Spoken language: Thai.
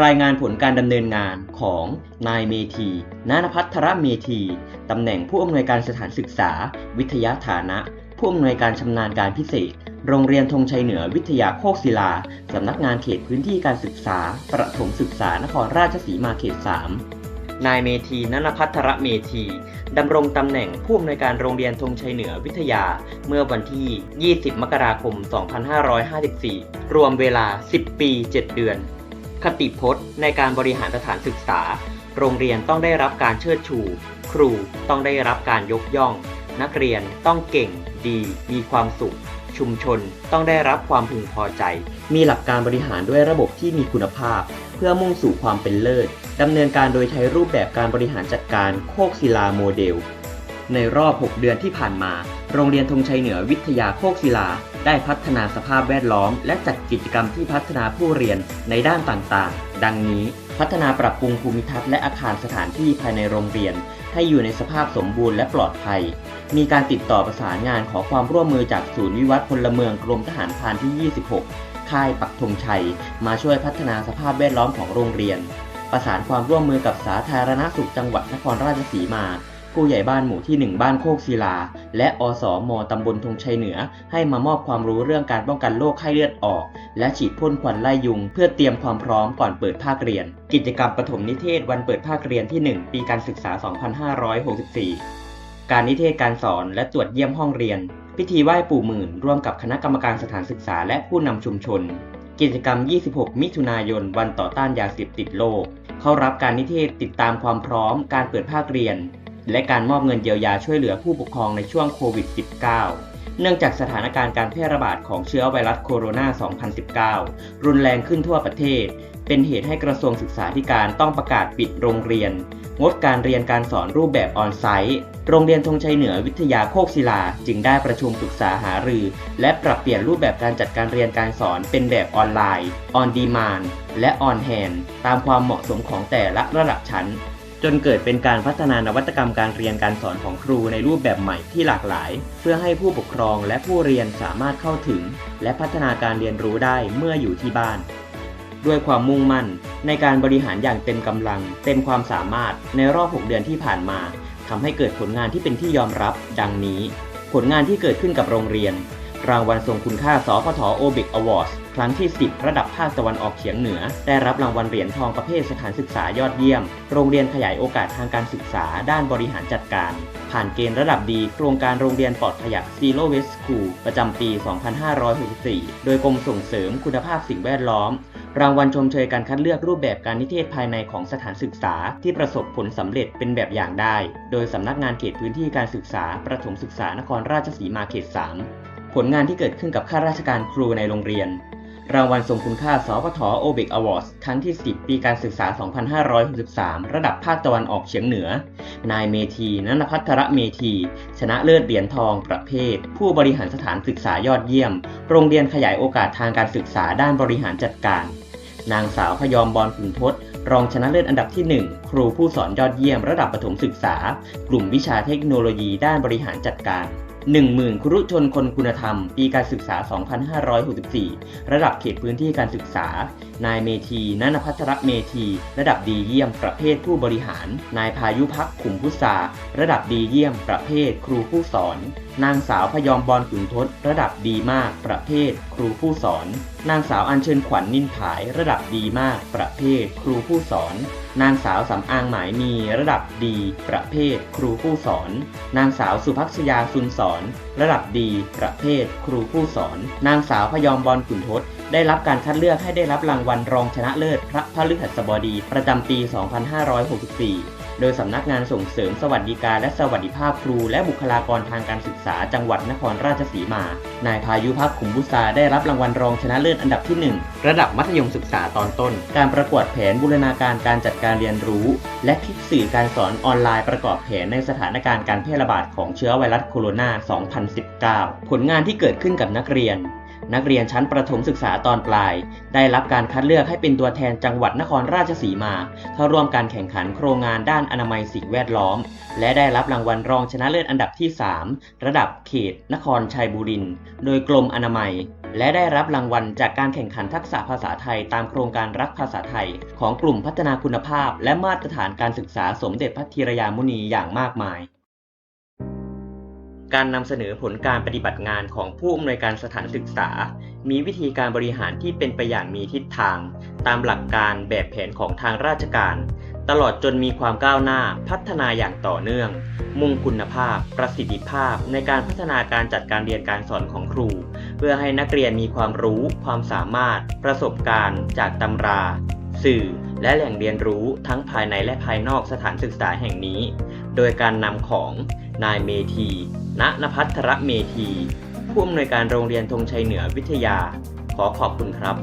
รายงานผลการดำเนินงานของนายเมธี นานพัทรเมธี ตำแหน่งผู้อำนวยการสถานศึกษา วิทยาฐานะ ผู้อำนวยการชำนาญการพิเศษ โรงเรียนธงชัยเหนือวิทยาโคกศิลา สำนักงานเขตพื้นที่การศึกษา ประถมศึกษานครราชสีมาเขต 3 นายเมธีนันพัทรเมธีดำรงตำแหน่งผู้อำนวยการโรงเรียนธงชัยเหนือวิทยา เมื่อวันที่ 20 มกราคม 2554 รวมเวลา 10 ปี 7 เดือน คติพจน์ ในการบริหารสถานศึกษา โรงเรียนต้องได้รับการเชิดชู ครูต้องได้รับการยกย่อง นักเรียนต้องเก่ง ดี มีความสุข ชุมชนต้องได้รับความพึงพอใจ มีหลักการบริหารด้วยระบบที่มีคุณภาพ เพื่อมุ่งสู่ความเป็นเลิศดำเนินการโดยใช้รูปแบบการบริหารจัดการโคกศิลาโมเดล ในรอบ 6 เดือนที่ผ่านมา โรงเรียนธงชัยเหนือวิทยาโคกศิลา ได้พัฒนาสภาพแวดล้อม และจัดกิจกรรมที่พัฒนาผู้เรียนในด้านต่างๆ ดังนี้พัฒนาปรับปรุงภูมิทัศน์และอาคารสถานที่ภายในโรงเรียน ให้อยู่ในสภาพสมบูรณ์และปลอดภัย มีการติดต่อประสานงานขอความร่วมมือจากศูนย์วิวัฒน์พลเมืองกรมทหารพรานที่ 26 ค่ายปักธงชัย มาช่วยพัฒนาสภาพแวดล้อมของโรงเรียน ประสานความร่วมมือกับสาธารณสุขจังหวัดนครราชสีมา ผู้ใหญ่บ้านหมู่ที่ 1 บ้านโคกศิลา และอสมตำบลธงชัยเหนือ ให้มามอบความรู้เรื่องการป้องกันโรคไข้เลือดออก และฉีดพ่นควันไล่ยุง เพื่อเตรียมความพร้อมก่อนเปิดภาคเรียน กิจกรรมปฐมนิเทศวันเปิดภาคเรียนที่ 1 ปีการศึกษา 2564 การนิเทศการสอนและตรวจเยี่ยมห้องเรียน พิธีไหว้ปู่หมื่น ร่วมกับคณะกรรมการสถานศึกษาและผู้นำชุมชน กิจกรรม 26 มิถุนายน วันต่อต้านยาเสพติดโลก เข้ารับการนิเทศติดตามความพร้อมการเปิดภาคเรียน และการมอบเงินเยียวยาช่วยเหลือผู้ปกครองในช่วงโควิด -19 เนื่องจากสถานการณ์การแพร่ระบาดของเชื้อไวรัสโคโรนา 2019 รุนแรงขึ้นทั่วประเทศ เป็นเหตุให้กระทรวงศึกษาธิการต้องประกาศปิดโรงเรียน งดการเรียนการสอนรูปแบบออนไซต์โรงเรียนธงชัยเหนือวิทยาโคกศิลา จึงได้ประชุมปรึกษาหารือ และปรับเปลี่ยนรูปแบบการจัดการเรียนการสอนเป็นแบบออนไลน์ ออนดีมานและออนแฮนตามความเหมาะสมของแต่ละระดับชั้น จนเกิดเป็นการพัฒนานวัตกรรมการเรียนการสอนของครูในรูปแบบใหม่ที่หลากหลาย เพื่อให้ผู้ปกครองและผู้เรียนสามารถเข้าถึง และพัฒนาการเรียนรู้ได้เมื่ออยู่ที่บ้าน ด้วยความมุ่งมั่น ในการบริหารอย่างเต็มกำลัง เต็มความสามารถในรอบ 6 เดือนที่ผ่านมาทำให้เกิดผลงานที่เป็นที่ยอมรับ ดังนี้ ผลงานที่เกิดขึ้นกับโรงเรียน รางวัลทรงคุณค่าสพทโอเบกอวอร์ดครั้งที่ 10 ระดับภาคตะวันออกเฉียงเหนือ ได้รับรางวัลเหรียญทองประเภทสถานศึกษายอดเยี่ยม โรงเรียนขยายโอกาสทางการศึกษา ด้านบริหารจัดการ ผ่านเกณฑ์ระดับดี โครงการโรงเรียนปลอดขยะ Zero Waste School ประจำปี 2564 โดยกรมส่งเสริมคุณภาพสิ่งแวดล้อมรางวัลชมเชยการคัดเลือกรูปแบบการนิเทศภายในของสถานศึกษา ที่ประสบผลสำเร็จเป็นแบบอย่างได้ โดยสำนักงานเขตพื้นที่การศึกษา ประถมศึกษานครราชสีมาเขต 3 ผลงานที่เกิดขึ้นกับข้าราชการครูในโรงเรียน รางวัลทรงคุณค่าสพทโอเบกอวอร์ดครั้งที่ 10 ปีการศึกษา 2563 ระดับภาคตะวันออกเฉียงเหนือ นายเมธีนันพัทรเมธี ชนะเลิศเหรียญทองประเภท ผู้บริหารสถานศึกษายอดเยี่ยม โรงเรียนขยายโอกาสทางการศึกษาด้านบริหารจัดการ นางสาวพยอมบอลขุนทศรองชนะเลิศอันดับที่ 1 ครูผู้สอนยอดเยี่ยม ระดับประถมศึกษา กลุ่มวิชาเทคโนโลยีด้านบริหารจัดการ 10,000 ครุชนคนคุณธรรม ปีการศึกษา 2564 ระดับเขตพื้นที่การศึกษา นายเมธีนันพัทรเมธี ระดับดีเยี่ยมประเภทผู้บริหาร นายพายุพักขุมพุษาระดับดีเยี่ยมประเภทครูผู้สอน นางสาวพยอมบอลขุนทศระดับดีมาก ประเภท ครูผู้สอน นางสาวอัญเชิญขวัญนินผาย ระดับดีมาก ประเภท ครูผู้สอน นางสาวสำอางหมายมีระดับดี ประเภท ครูผู้สอน นางสาวสุภักษยาซุนสอน ระดับดี ประเภท ครูผู้สอน นางสาวพยอมบอลขุนทศได้รับการคัดเลือกให้ได้รับรางวัลรองชนะเลิศพระพฤหัสบดีประจำปี 2564 โดยสำนักงานส่งเสริมสวัสดิการและสวัสดิภาพครูและบุคลากรทางการศึกษาจังหวัดนครราชสีมา นายพายุพักขุมบุษาได้รับรางวัลรองชนะเลิศอันดับที่ 1 ระดับมัธยมศึกษาตอนต้น การประกวดแผนบูรณาการการจัดการเรียนรู้ และคิดสื่อการสอนออนไลน์ประกอบแผนในสถานการณ์การแพร่ระบาดของเชื้อไวรัสโคโรนา 2019 ผลงานที่เกิดขึ้นกับนักเรียน นักเรียนชั้นประถมศึกษาตอนปลาย ได้รับการคัดเลือกให้เป็นตัวแทนจังหวัดนครราชสีมา เข้าร่วมการแข่งขันโครงงานด้านอนามัยสิ่งแวดล้อม และได้รับรางวัลรองชนะเลิศอันดับที่ 3 ระดับเขต นครชัยบุรีโดยกรมอนามัย และได้รับรางวัลจากการแข่งขันทักษะภาษาไทย ตามโครงการรักภาษาไทย ของกลุ่มพัฒนาคุณภาพ และมาตรฐานการศึกษาสมเด็จพระธีรยามุนีอย่างมากมาย การนำเสนอผลการปฏิบัติงานของผู้อำนวยการสถานศึกษา มีวิธีการบริหารที่เป็นไปอย่างมีทิศทาง ตามหลักการแบบแผนของทางราชการ ตลอดจนมีความก้าวหน้าพัฒนาอย่างต่อเนื่อง มุ่งคุณภาพ ประสิทธิภาพ ในการพัฒนาการจัดการเรียนการสอนของครู เพื่อให้นักเรียนมีความรู้ ความสามารถ ประสบการณ์ จากตำรา สื่อ และแหล่งเรียนรู้ทั้งภายในและภายนอกสถานศึกษาแห่งนี้ โดยการนำของนายเมธี ณนภัทรเมธี ผู้อำนวยการโรงเรียนธงชัยเหนือวิทยา ขอขอบคุณครับ